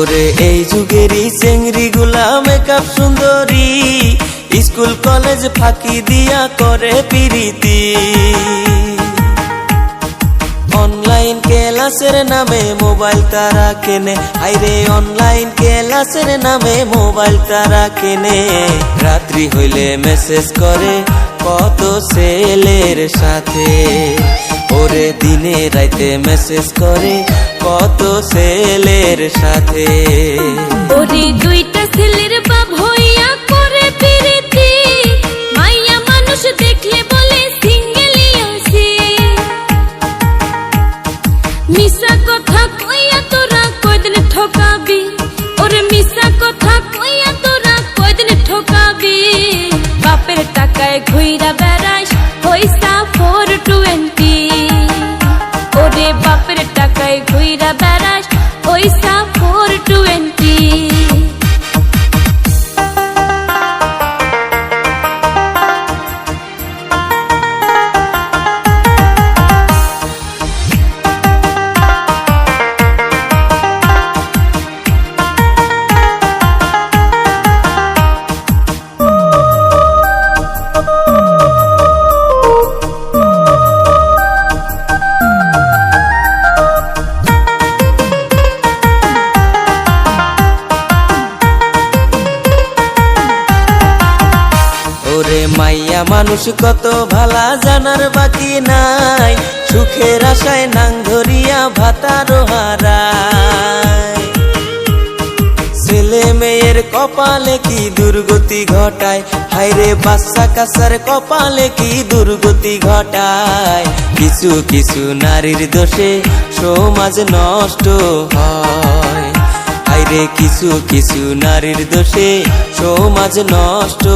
ওরে এই যুগেরই চেংড়ি গুলা মেকআপ সুন্দরী। স্কুল, কলেজ ফাঁকি দিয়া করে পিরিতি। অনলাইন ক্লাসের নামে মোবাইল তারা কেনে। আইরে অনলাইন ক্লাসের নামে মোবাইল তারা কেনে। রাত্রি হইলে মেসেজ করে কত ছেলের সাথে। ওরে দিনে রাইতে মেসেজ করে কত ছেলের সাথে। ওরে দুইটা ছেলের বাপ হইয়া করে পিরিতি। মাইয়া মানুষ দেখলে বলে সিঙ্গেলি আছি। মিশা কথা কইয়া তোরা কয়দিন ঠকাবি? ওরে মিশা কথা কইয়া তোরা কয়দিন ঠকাবি? বাপের টাকায় ঘুইরা বেড়াস পয়সা ওরে মাইয়া, মানুষ কত ভালা, জানার বাকি নাই। সুখের আশায় নাং ধরিয়া ভাতারো হারায়। ছেলে মেয়ের কপালে কি দুর্গতি ঘটায়? হাইরে বাচ্চা কাসার কপালে কি দুর্গতি ঘটায়? কিছু কিছু নারীর দোষে সমাজ নষ্ট হয়। হাইরে কিছু কিছু নারীর দোষে সমাজ নষ্ট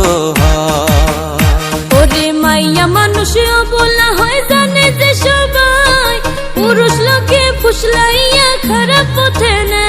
হয়। মাইয়া মানুষ বলা হয় জানে যে সবাই পুরুষ লোকে ফুসলাইয়া খারাপ পথে নেয়।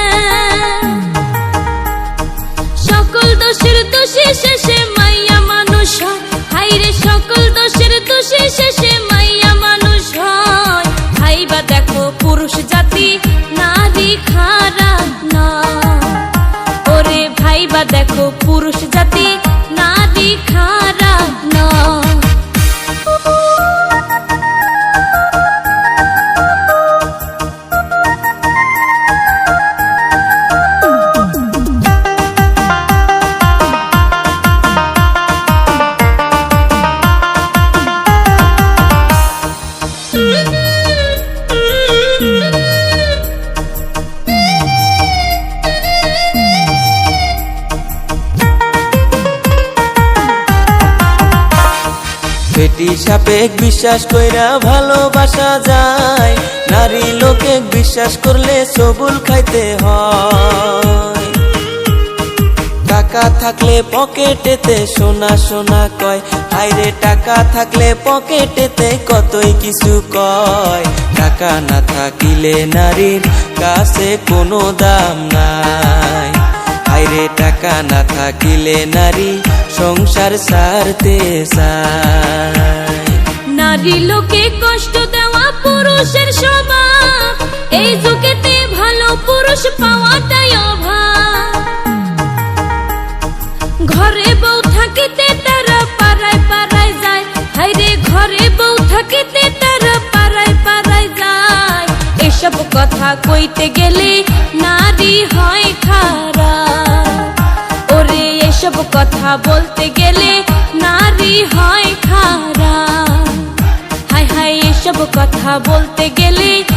বেটি সাপেক বিশ্বাস কইরা ভালোবাসা যায়। নারী লোকে বিশ্বাস করলে সবুল খাইতে হয়। টাকা থাকলে পকেটেতে সোনা সোনা কয়। হাইরে টাকা থাকলে পকেটেতে কতই কিছু কয়। টাকা না থাকিলে নারীর কাছে কোনো দাম নাই। হাইরে টাকা না থাকিলে নারী সংসার সারতে চায়। নারী লোকে কষ্ট দেওয়া পুরুষের স্বভাব। এই যুগেতে ভালো পুরুষ পাওয়াটাই ঘরে বউ থাকিতে তারা পাড়ায় পাড়ায় যায়। হাইরে ঘরে বউ থাকিতে তারা পাড়ায় পাড়ায় যায়। এসব কথা কইতে গেলে নারী হয় খারাপ ওরে, এসব কথা বলতে গেলে নারী হয় খারাপ হাই হাই এসব কথা বলতে গেলে হয়